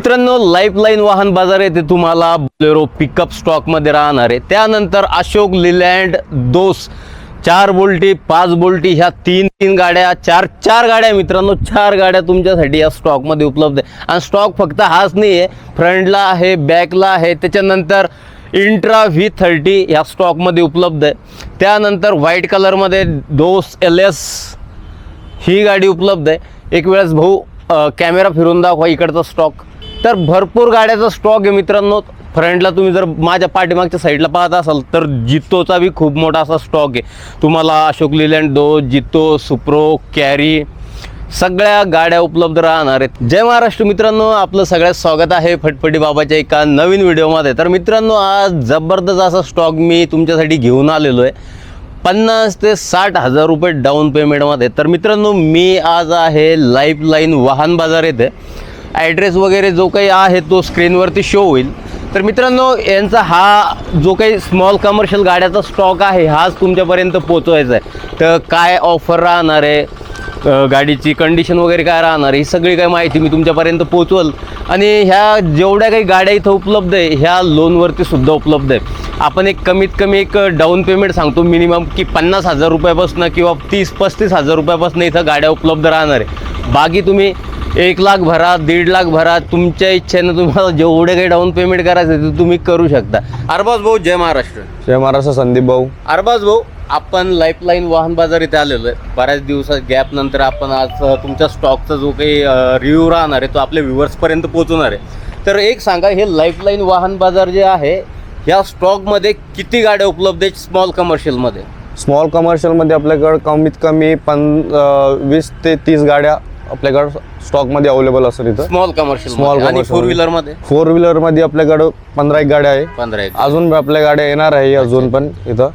मित्रांनो लाईफलाईन वाहन बाजार येथे तुम्हाला बोलेरो पिकअप स्टॉकमध्ये राहणार आहे. त्यानंतर अशोक लिलँड दोस चार बोल्टी पाच बोल्टी ह्या तीन तीन गाड्या चार चार गाड्या मित्रांनो चार गाड्या तुमच्यासाठी या स्टॉकमध्ये उपलब्ध आहे. आणि स्टॉक फक्त हाच नाही आहे फ्रंटला आहे बॅकला आहे त्याच्यानंतर इंट्रा व्ही थर्टी ह्या स्टॉकमध्ये उपलब्ध आहे. त्यानंतर व्हाईट कलरमध्ये दोस एल एस ही गाडी उपलब्ध आहे. एक वेळेस भाऊ कॅमेरा फिरून दाखवा इकडचा स्टॉक तर भरपूर गाड्याचा स्टॉक आहे मित्रांनो. फ्रंटला तुम्ही जर माझ्या पाठीमागच्या साईडला पाहत असाल तर जित्तोचा बी खूप मोठा असा स्टॉक आहे. तुम्हाला अशोक लिलँड दो जित्तो सुप्रो कॅरी सगळ्या गाड्या उपलब्ध राहणार आहेत. जय महाराष्ट्र मित्रांनो आपलं सगळ्यात स्वागत आहे फटफटी बाबाच्या एका नवीन व्हिडिओमध्ये. तर मित्रांनो आज जबरदस्त असा स्टॉक मी तुमच्यासाठी घेऊन आलेलो आहे. पन्नास ते साठ हजार रुपये डाऊन पेमेंटमध्ये तर मित्रांनो मी आज आहे लाईफलाईन वाहन बाजार येथे. ॲड्रेस वगैरे जो काही आहे तो स्क्रीनवरती शो होईल. तर मित्रांनो यांचा हा जो काही स्मॉल कमर्शियल गाड्याचा स्टॉक आहे हाच तुमच्यापर्यंत पोचवायचा आहे. तर काय ऑफर राहणार आहे? गाडीची कंडिशन वगैरे काय राहणार ही सगळी काही माहिती मी तुमच्यापर्यंत पोचवल आणि ह्या जेवढ्या काही गाड्या इथं उपलब्ध आहे ह्या लोनवरती सुद्धा उपलब्ध आहे. आपण एक कमीत कमी एक डाऊन पेमेंट सांगतो मिनिमम की पन्नास हजार रुपयापासून किंवा तीस पस्तीस हजार रुपयापासून इथं गाड्या उपलब्ध राहणार आहे. बाकी तुम्ही एक लाख भरा दीड लाख भरा तुमच्या इच्छेनं तुम्हाला जेवढे काही डाऊन पेमेंट करायचं ते तुम्ही करू शकता. अरबाज भाऊ जय महाराष्ट्र. जय महाराष्ट्र संदीप भाऊ. अरबाज भाऊ आपण लाईफलाईन वाहन बाजार इथे आलेलो आहे. बऱ्याच दिवसात गॅप नंतर आपण आज तुमच्या स्टॉकचा जो काही रिव्ह्यू राहणार आहे तो आपल्या व्ह्युअर्सपर्यंत पोहोचवणार आहे. तर एक सांगा हे लाईफलाईन वाहन बाजार जे आहे ह्या स्टॉकमध्ये किती गाड्या उपलब्ध आहेत स्मॉल कमर्शियलमध्ये स्मॉल कमर्शियलमध्ये आपल्याकडं कमीत कमी पन वीस ते तीस गाड्या आपल्याकडं स्टॉकमध्ये अवेलेबल असेल इथं. स्मॉल कमर्शियल Small आणि फोर व्हीलरमध्ये फोर व्हीलरमध्ये आपल्याकडं पंधरा एक गाड्या आहे. पंधरा एक. अजून आपल्या गाड्या येणार आहे अजून पण इथं.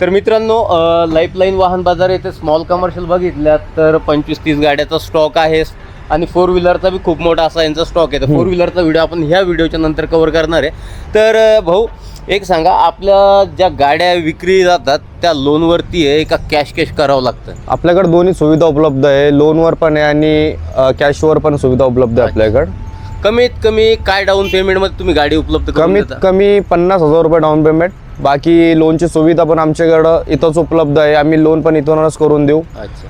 तर मित्रांनो लाईफलाईन वाहन बाजार येथे स्मॉल कमर्शियल बघितल्या तर पंचवीस तीस गाड्याचा स्टॉक आहे. आणि फोर व्हीलरचा बी खूप मोठा असा यांचा स्टॉक आहे. तर फोर व्हीलरचा व्हिडिओ आपण ह्या व्हिडिओच्या नंतर कव्हर करणार आहे. तर भाऊ एक सांगा आपल्या ज्या गाड्या विक्री जातात त्या लोनवरती आहे का कॅश कॅश करावं लागतं? आपल्याकडे दोन्ही सुविधा उपलब्ध आहे. लोनवर पण आहे आणि कॅशवर पण सुविधा उपलब्ध आहे आपल्याकडं. कमीत कमी काय डाऊन पेमेंटमध्ये तुम्ही गाडी उपलब्ध कमीत? कमी पन्नास हजार रुपये डाऊन पेमेंट बाकी लोनची सुविधा पण आमच्याकडं इथंच उपलब्ध आहे. आम्ही लोन पण इथूनच करून देऊ.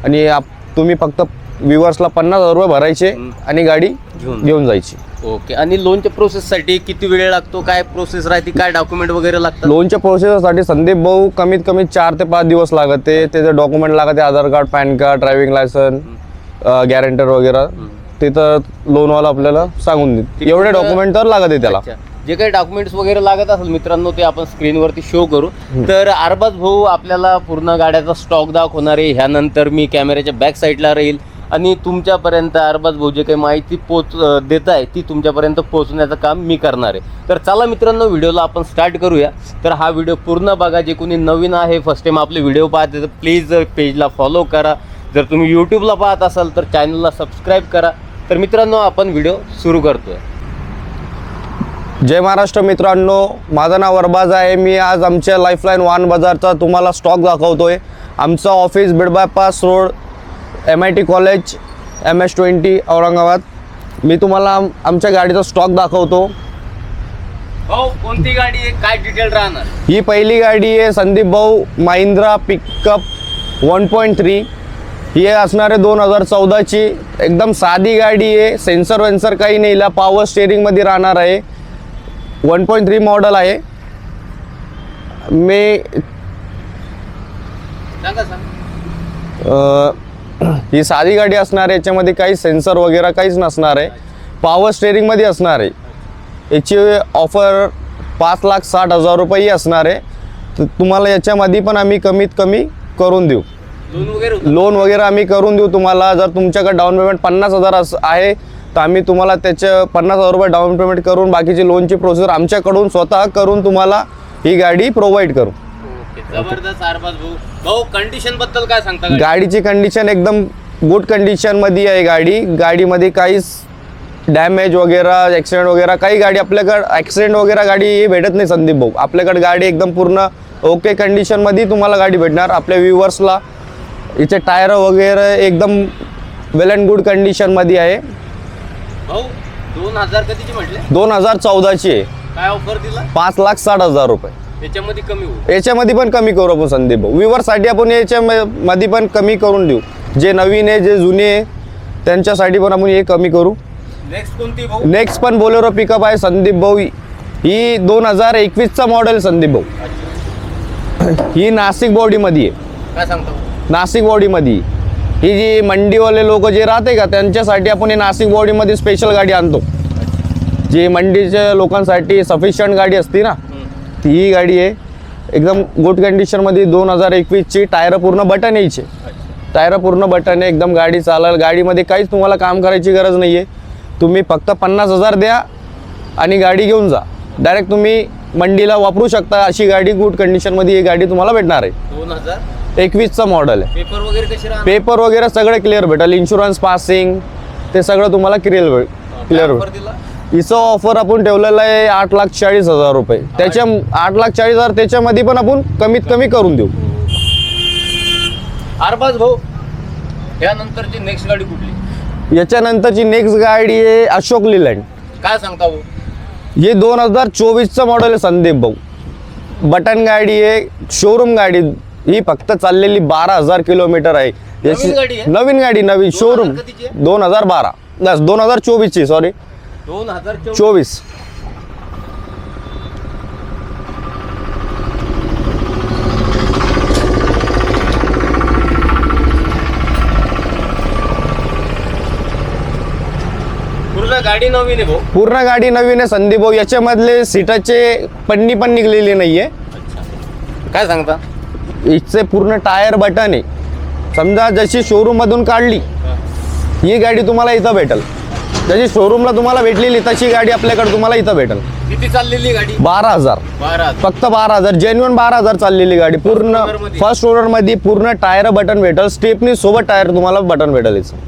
आणि आप- तुम्ही फक्त व्ह्युअर्सला पन्नास हजार रुपये भरायचे. आणि गाडी घेऊन घेऊन जायची. ओके. आणि लोनच्या प्रोसेससाठी किती वेळ लागतो? काय प्रोसेस राहते? काय डॉक्युमेंट वगैरे लागतात? लोनच्या प्रोसेससाठी संदीप भाऊ कमीत कमी चार ते पाच दिवस लागते. त्याचे डॉक्युमेंट लागते Aadhaar card PAN card driving licence guarantor वगैरे. तिथं लोनवाला आपल्याला सांगून देईल एवढे डॉक्युमेंट तर लागत आहे त्याला. अच्छा. जे काही डॉक्युमेंट्स वगैरे लागत असेल मित्रांनो ते आपण स्क्रीनवरती शो करू. तर अरबाज भाऊ आपल्याला पूर्ण गाड्याचा स्टॉक दाखवणार आहे. ह्यानंतर मी कॅमेऱ्याच्या बॅक साईडला राहील. आणि तुमच्यापर्यंत अरबाज भाऊ जे काही माहिती पोच देत आहे ती तुमच्यापर्यंत पोचण्याचं काम मी करणार आहे. तर चला मित्रांनो व्हिडिओला आपण स्टार्ट करूया. तर हा व्हिडिओ पूर्ण बघा जे कोणी नवीन आहे फर्स्ट टाइम आपले व्हिडिओ पाहते तर प्लीज पेजला फॉलो करा. जर तुम्ही यूट्यूबला पाहत असाल तर चॅनलला सबस्क्राईब करा. तर मित्रांनो आपण व्हिडिओ सुरू करतोय. जय महाराष्ट्र मित्रांनो माझं नाव अरबाज आहे. मी आज आमच्या लाईफलाईन वाहन बाजारचा तुम्हाला स्टॉक दाखवतोय. आमचं office Beed bypass road M I T college M S twenty Aurangabad. मी तुम्हाला आम- आमच्या गाडीचा स्टॉक दाखवतो. भाऊ कोणती गाडी आहे? काय डिटेल राहणार? ही पहिली गाडी आहे संदीप भाऊ Mahindra pickup one point three ही असणार आहे दोन हजार चौदाची एकदम साधी गाडी आहे. सेन्सर वेन्सर काही नाही. हिला पॉवर स्टेअरिंगमध्ये राहणार आहे. वन पॉईंट थ्री मॉडल आहे. मी सांगा सांगा. अ, ही साधी गाडी असणार आहे याच्यामध्ये काही सेन्सर वगैरे काहीच नसणार आहे. पॉवर स्टेअरिंगमध्ये असणार आहे. याची ऑफर पाच लाख साठ हजार रुपये असणार आहे. तर तुम्हाला याच्यामध्ये पण आम्ही कमीत कमी करून देऊ. लोन वगैरे आम्ही करून देऊ तुम्हाला. जर तुमच्याकडे डाऊन पेमेंट पन्नास हजार अस आहे तर आम्ही तुम्हाला त्याचं पन्नास हजार रुपये डाऊन पेमेंट करून बाकीची लोनची प्रोसेस आमच्याकडून स्वतः करून तुम्हाला ही गाडी प्रोव्हाइड करू. जबरदस्त अरबाज भाऊ भाऊ कंडिशनबद्दल काय सांगता गाडी? गाडीची कंडिशन एकदम गुड कंडिशनमध्ये आहे गाडी. गाडीमध्ये काहीच डॅमेज वगैरे ॲक्सिडेंट वगैरे काही गाडी आपल्याकडं ॲक्सिडेंट वगैरे गाडी भेटत नाही संदीप भाऊ. आपल्याकडे गाडी एकदम पूर्ण ओके कंडिशनमध्ये तुम्हाला गाडी भेटणार. आपल्या व्ह्युअर्सला हिचे टायर वगैरे एकदम वेल अँड गुड कंडिशनमध्ये आहे. भाऊ दोन हजार कधीची म्हटले? दोन हजार चौदाची आहे. काय ऑफर दिला? पाच लाख साठ हजार रुपये. याच्यामध्ये कमी होईल. याच्यामध्ये पण कमी करू आपण संदीप भाऊ. विवरसाठी आपण याच्या म- मध्ये पण कमी करून देऊ. जे नवीन आहे जे जुने आहे त्यांच्यासाठी पण आपण हे कमी करू. नेक्स्ट कोणती भाऊ? नेक्स्ट पण बोलेरो पिकअप आहे संदीप भाऊ. ही दोन हजार एकवीसचा मॉडेल संदीप भाऊ. ही नाशिक बॉडीमध्ये आहे. काय सांगता? नाशिक बॉडीमध्ये. ही जी मंडीवाले लोक जे राहते का त्यांच्यासाठी आपण हे नाशिक बॉडीमध्ये स्पेशल गाडी आणतो. जी मंडीच्या लोकांसाठी सफिशियंट गाडी असते ना ही गाडी आहे. एकदम गुड कंडिशनमध्ये दोन हजार एकवीसची टायर पूर्ण बटन यायचे. टायर पूर्ण बटन आहे एकदम गाडी चालेल. गाडीमध्ये काहीच तुम्हाला काम करायची गरज नाही आहे तुम्ही फक्त पन्नास हजार द्या आणि गाडी घेऊन जा. डायरेक्ट तुम्ही मंडीला वापरू शकता अशी गाडी गुड कंडिशनमध्ये ही गाडी तुम्हाला भेटणार आहे. दोन हजार? एकवीसचं मॉडेल आहे. पेपर वगैरे कसे पेपर वगैरे सगळे क्लिअर भेटेल. इन्शुरन्स पासिंग ते सगळं तुम्हाला क्लिअर भेट क्लिअर ऑफर भेट दिला? हिचं ऑफर आपण ठेवलेलं आहे आठ लाख चाळीस हजार रुपये. त्याच्या आठ लाख चाळीस हजार त्याच्यामध्ये पण आपण कमीत कमी करून देऊ. अरबाज भाऊ यानंतरची नेक्स्ट गाडी कुठली? याच्यानंतरची नेक्स्ट गाडी आहे अशोक लिलँड. काय सांगता भाऊ? हे दोन हजार चोवीसचं मॉडेल आहे संदीप भाऊ. बटन गाडी आहे शोरूम गाडी. ही फक्त चाललेली बारा हजार किलोमीटर आहे. नवीन गाडी आहे? नवीन गाडी नवीन शोरूम कधीची आहे? दोन हजार बारा. दोन हजार चोवीसची सॉरी दोन हजार चोवीस. गाडी नवीन आहे पूर्ण गाडी नवीन आहे संदीप भाऊ. याच्यामधले सीटाचे पन्नी पण निघलेली नाहीये. काय सांगता? हिचे पूर्ण टायर बटन आहे. समजा जशी शोरूम मधून काढली ही गाडी तुम्हाला इथं भेटल. जशी शोरूमला तुम्हाला भेटलेली तशी गाडी आपल्याकडे तुम्हाला इथं भेटल. किती चाललेली गाडी? बारा हजार. बारा. फक्त बारा हजार. जेन्युन बारा हजार चाललेली गाडी. पूर्ण? फर्स्ट ओनरमध्ये पूर्ण टायर बटन भेटल. स्टेपनी सोबत टायर तुम्हाला बटन भेटल हिचं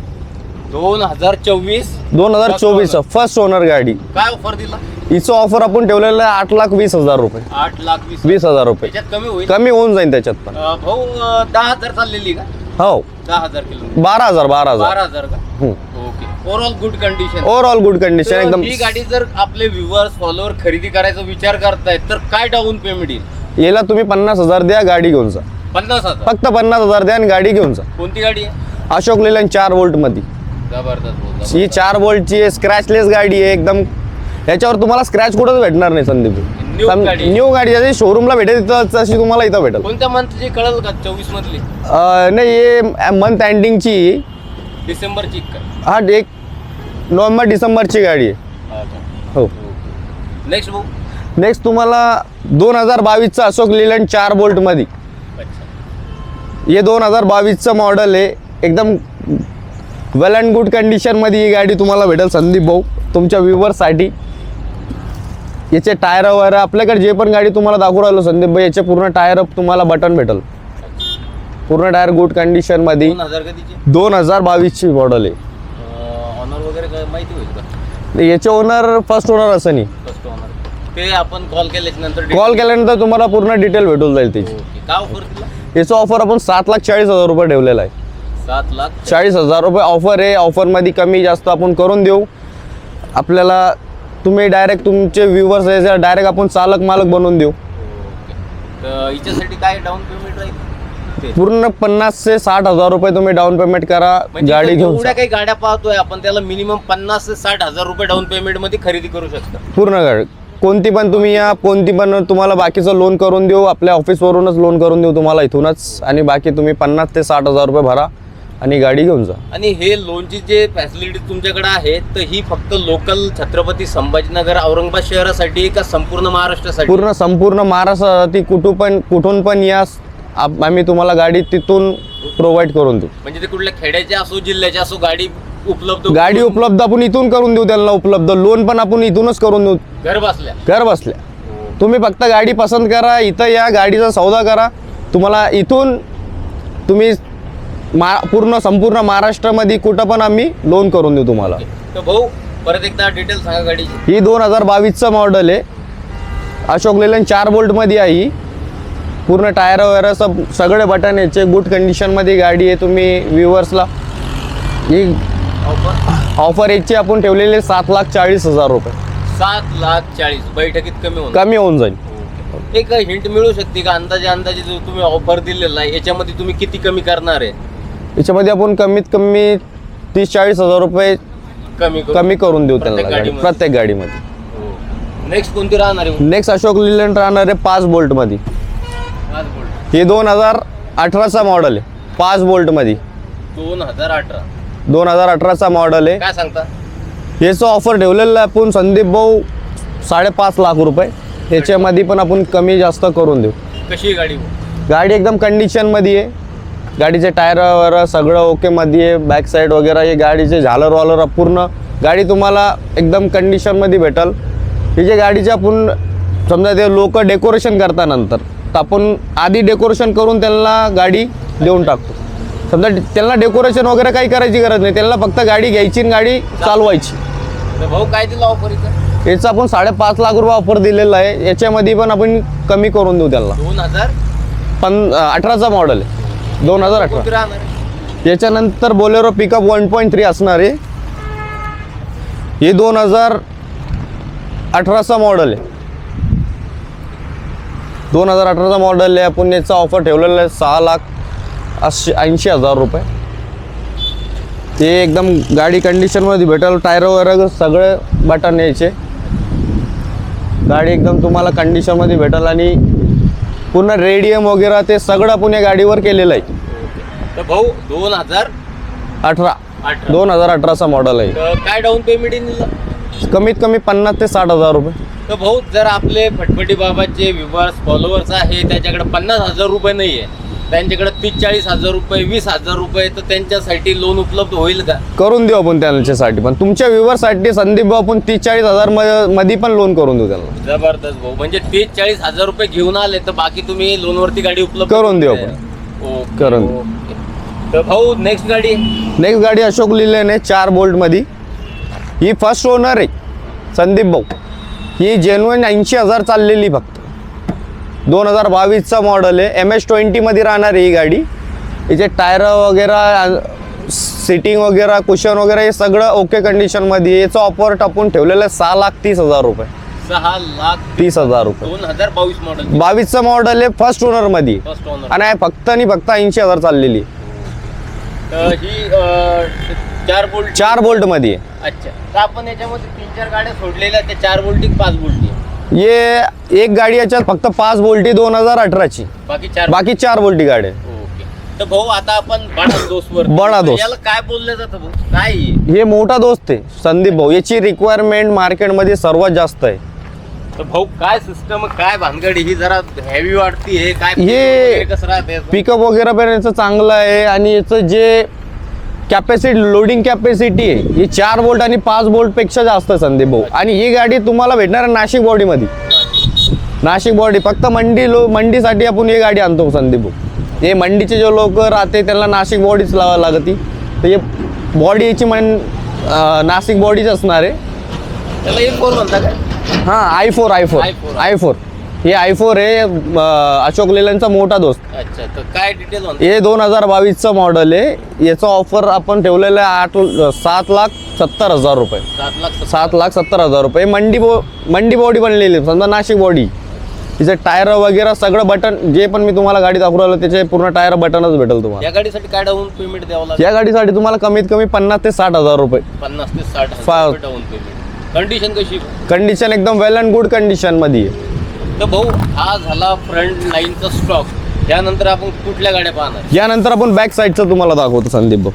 दोन हजार चोवीस. दोन हजार चोवीस. फर्स्ट ओनर गाडी. काय ऑफर दिला? हिचं ऑफर आपण ठेवलेलं आहे आठ लाख वीस हजार रुपये. आठ लाख वीस. वीस हजार रुपये. त्याच्यात कमी होईल? कमी होऊन जाईल त्याच्यात पण. अं, भाऊ अं, दहा हजार चाललेली का? हो. दहा हजार किलो. बारा हजार बारा बारा हजार हजार का okay. Overall good condition overall good condition एकदम ही गाडी जर आपले व्ह्युअर्स फॉलोअर खरेदी करायचा विचार करतायत तर काय डाऊन पेमेंट येईल? याला तुम्ही पन्नास हजार द्या गाडी घेऊन जा. पन्नास हजार? फक्त पन्नास हजार द्या आणि गाडी घेऊन जा. कोणती गाडी आहे? अशोक लेलँड चार वोल्टमध्ये जबरदस्त बोल ही चार वोल्टची आहे स्क्रॅचलेस गाडी आहे एकदम. याच्यावर तुम्हाला स्क्रॅच कुठंच भेटणार नाही संदीप. न्यू गाडी. जशी शोरूमला भेटेल तिथं तशी तुम्हाला इथं भेटेल. कोणत्या मंथची कळल का चोवीस मधली अं, नाही हे मंथ एंडिंगची डिसेंबरची हा एक नोव्हेंबर डिसेंबरची गाडी आहे. हो नेक्स्ट भाऊ नेक्स्ट तुम्हाला दोन हजार बावीसचं अशोक लेलँड चार बोल्टमध्ये. अच्छा. हे दोन हजार बावीसचं मॉडेल आहे. एकदम वेल अँड गुड कंडिशनमध्ये ही गाडी तुम्हाला भेटेल संदीप भाऊ तुमच्या व्ह्युअरसाठी याचे टायर वगैरे आपल्याकडे जे पण गाडी तुम्हाला दाखवू राहिलो संदीप भाई याचे पूर्ण टायर तुम्हाला बटन भेटेल. पूर्ण टायर गुड दोन हजार कधीची? दोन हजार बावीसची मॉडेल आहे. ऑनर वगैरे काय माहिती होईल का? याचे ओनर फर्स्ट ओनर असं नाही. फर्स्ट ऑनर ते आपण कॉल केल्याच्यानंतर कॉल केल्यानंतर तुम्हाला पूर्ण डिटेल भेटून जाईल त्याची. काय ऑफर याचं ऑफर आपण सात लाख चाळीस हजार रुपये ठेवलेला आहे. सात लाख? चाळीस हजार रुपये ऑफर आहे. ऑफरमध्ये कमी जास्त आपण करून देऊ. आपल्याला तुम्ही डायरेक्ट तुमचे व्ह्युअर्स आहे डायरेक्ट आपण चालक मालक बनवून देऊ. तर हिच्यासाठी काय डाऊन पेमेंट राहील. पूर्ण पन्नास ते साठ हजार रुपये तुम्ही डाऊन पेमेंट करा म्हणजे गाडी इथं घेऊन. काही गाड्या पाहतोय आपण त्याला मिनिमम पन्नास ते साठ हजार रुपये डाऊन पेमेंटमध्ये खरेदी करू शकता. पूर्ण गाडी. कोणती पण तुम्ही या कोणती पण तुम्हाला बाकीचं लोन करून देऊ आपल्या ऑफिसवरूनच लोन करून देऊ तुम्हाला इथूनच. आणि बाकी तुम्ही पन्नास ते साठ हजार रुपये भरा. आणि गाडी घेऊन जा. आणि हे लोनची जे फॅसिलिटी तुमच्याकडे आहेत तर ही फक्त लोकल छत्रपती संभाजीनगर औरंगाबाद शहरासाठी का संपूर्ण महाराष्ट्रासाठी? पूर्ण संपूर्ण महाराष्ट्रासाठी कुठून पण कुठून पण या आप- आम्ही तुम्हाला गाडी तिथून प्रोव्हाइड करून देऊ. म्हणजे ते कुठल्या खेड्याचे असो जिल्ह्याचे असो गाडी उपलब्ध गाडी उपलब्ध आपण इथून करून देऊ त्यांना उपलब्ध. लोन पण आपण इथूनच करून देऊ. घर बसल्या. घर बसल्या. तुम्ही फक्त गाडी पसंत करा इथं या गाडीचा सौदा करा. तुम्हाला इथून तुम्ही मा पूर्ण संपूर्ण महाराष्ट्रामध्ये कुठं पण आम्ही लोन करून देऊ तुम्हाला. तर भाऊ परत एकदा डिटेल सांगा गाडीची. ही दोन हजार बावीसचं मॉडेल आहे. अशोक लेलन चार बोल्टमध्ये आहे ही. पूर्ण टायर वगैरे सब सगळे बटन याचे गुड कंडिशनमध्ये गाडी आहे तुम्ही व्ह्युअर्सला ही ऑफर ऑफर याची आपण ठेवलेले सात लाख चाळीस हजार रुपये. सात लाख चाळीस. बैठकीत कमी होणार. कमी होऊन जाईल. एक हिंट मिळू शकते का? अंदाजे अंदाजे जो तुम्ही ऑफर दिलेला आहे याच्यामध्ये तुम्ही किती कमी करणार आहे? याच्यामध्ये आपण कमीत कमी तीस चाळीस हजार रुपये कमी करू कमी करून देऊ प्रत्येक त्यांना गाडी गाडीमध्ये? प्रत्येक गाडीमध्ये. नेक्स्ट कोणती राहणार आहे नेक्स्ट अशोक लिलंड राहणार आहे पाच बोल्टमध्ये. पाच बोल्ट. हे दोन हजार अठराचा मॉडेल आहे. पाच बोल्टमध्ये. दोन हजार अठरा. दोन हजार अठराचा मॉडेल आहे. काय सांगता? याचं ऑफर ठेवलेलं आहे आपण संदीप भाऊ साडेपाच लाख रुपये. याच्यामध्ये पण आपण कमी जास्त करून देऊ. कशी आहे गाडी गाडी एकदम कंडिशनमध्ये आहे. गाडीचे टायर वगैरे सगळं ओकेमध्ये बॅक साईड वगैरे हे गाडीचे झालर वालर पूर्ण. गाडी तुम्हाला एकदम कंडिशनमध्ये भेटल. हे जे गाडीचे आपण समजा ते लोक डेकोरेशन करता नंतर तर आपण आधी डेकोरेशन करून त्यांना गाडी देऊन टाकतो. समजा त्यांना डेकोरेशन वगैरे काही करायची गरज नाही. त्यांना फक्त गाडी घ्यायची आणि गाडी चालवायची. भाऊ काय दिलं ऑफर याचं आपण साडेपाच लाख रुपये ऑफर दिलेला आहे. याच्यामध्ये पण आपण कमी करून देऊ त्यांना. दोन हजार? पण अठराचा मॉडेल आहे. दोन हजार अठरा. राहणार? याच्यानंतर Bolero pickup one point three असणार आहे हे दोन हजार अठराचा मॉडेल आहे. दोन हजार अठराचा मॉडेल आहे. आपण याचा ऑफर ठेवलेला आहे. सहा लाख अशी ऐंशी हजार रुपये. ते एकदम गाडी कंडिशनमध्ये भेटेल. टायर वगैरे सगळे बटन यायचे. गाडी एकदम तुम्हाला कंडिशनमध्ये भेटेल आणि पूर्ण रेडियम वगैरे ते सगळं आपण या गाडीवर केलेलं आहे. तर भाऊ दोन हजार अठरा. अठरा. दोन हजार अठराचा मॉडेल आहे. तर काय डाऊन पेमेंट येईल कमीत कमी पन्नास ते साठ हजार रुपये. तर भाऊ जर आपले फटफटी बाबाचे व्ह्युअर्स फॉलोअर्स आहे त्याच्याकडे पन्नास हजार रुपये नाही आहे त्यांच्याकडे तीस चाळीस हजार रुपये वीस हजार रुपये तर त्यांच्यासाठी लोन उपलब्ध होईल का? करून देऊ आपण त्यांच्यासाठी. पण तुमच्या व्ह्युअरसाठी संदीप भाऊ आपण तीस चाळीस हजारमध्ये पण लोन करून देऊ त्यांना. जबरदस्त भाऊ. म्हणजे तीस चाळीस हजार रुपये घेऊन आले तर बाकी तुम्ही लोनवरती गाडी उपलब्ध करून देऊ ओके, करून. देऊ. ओके. तर भाऊ नेक्स्ट गाडी. नेक्स्ट गाडी अशोक लिहिलेने चार बोल्टमध्ये ही फर्स्ट ओनर आहे संदीप भाऊ. ही जेन्युन ऐंशी हजार चाललेली फक्त. दोन हजार बावीसचा मॉडेल आहे. एम एस ट्वेंटीमध्ये राहणार आहे ही गाडी. हिचे टायर वगैरे सिटिंग वगैरे कुशन वगैरे हे सगळं ओके कंडिशनमध्ये. याचं ऑफर टाकून ठेवलेलं आहे सहा लाख तीस हजार रुपये. सहा लाख तीस हजार रुपये. दोन हजार बावीस मॉडेल बावीसचं मॉडेल आहे फर्स्ट ओनरमध्ये फर्स्ट ओनर आणि फक्त आणि फक्त ऐंशी हजार चाललेली. आहे. तर ही अं, चार बोल्ट. चार बोल्टमध्ये आहे. अच्छा. तर आपण याच्यामध्ये तीन चार गाड्या सोडलेल्या त्या चार बोल्टी पाच बोल्टी ये एक गाडी याच्यात फक्त पाच बोल्टी दोन हजार अठराची. बाकी चार बाकी चार बोल्टी गाडी आहे. ओके. तर भाऊ आता आपण बडा दोस्त बडा. याला काय बोललं जातं भाऊ? काय? आहे? हे मोठा दोस्त आहे संदीप भाऊ. याची रिक्वायरमेंट मार्केटमध्ये सर्वात जास्त आहे. तर भाऊ काय सिस्टम काय भानगडी ही जरा हेवी वाटती आहे काय हे- कसं राहते? पिकअप वगैरे पण याचं चांगलं आहे. आणि याचं जे कॅपॅसिटी लोडिंग कॅपॅसिटी आहे. ही चार बोल्ट आणि पाच बोल्टपेक्षा जास्त आहे संदीप भाऊ. आणि ही गाडी तुम्हाला भेटणार आहे नाशिक बॉडीमध्ये. नाशिक बॉडी फक्त मंडी लो मंडीसाठी आपण ही गाडी आणतो संदीप भाऊ. हे मंडीचे जे लोक राहते त्यांना नाशिक बॉडीच लावा लागती. तर हे बॉडी याची मन नाशिक बॉडीच असणार आहे. त्याला एक फोर म्हणता काय? हां I four I four i4. I four हे आय फोर आहे अं, अशोक लेलनचा मोठा दोस्त. अच्छा तर काय डिटेल म्हणता? हे दोन हजार बावीसचं मॉडेल आहे. याचं ऑफर आपण ठेवलेलं आहे आठ सात लाख सत्तर हजार रुपये. सात लाख सत्तर. सात लाख सत्तर हजार रुपये. मंडी बो मंडी बॉडी बनलेली आहे, समजा नाशिक बॉडी तिचे टायर वगैरे सगळं बटन जे पण मी तुम्हाला गाडी दाखवू राहिलो त्याचे पूर्ण टायर बटनच भेटेल तुम्हाला. या गाडीसाठी काय डाऊन पेमेंट द्यावं लागेल? या गाडीसाठी तुम्हाला कमीत कमी पन्नास ते साठ हजार रुपये. पन्नास ते साठ फा- हजार डाऊन पेमेंट कंडिशन कशी? कंडिशन एकदम वेल अँड गुड कंडिशनमध्ये आहे. तर भाऊ हा झाला फ्रंट लाईनचा स्टॉक त्यानंतर आपण कुठल्या गाड्या पाहणार? यानंतर आपण बॅक साईडचं तुम्हाला दाखवतो संदीप भाऊ.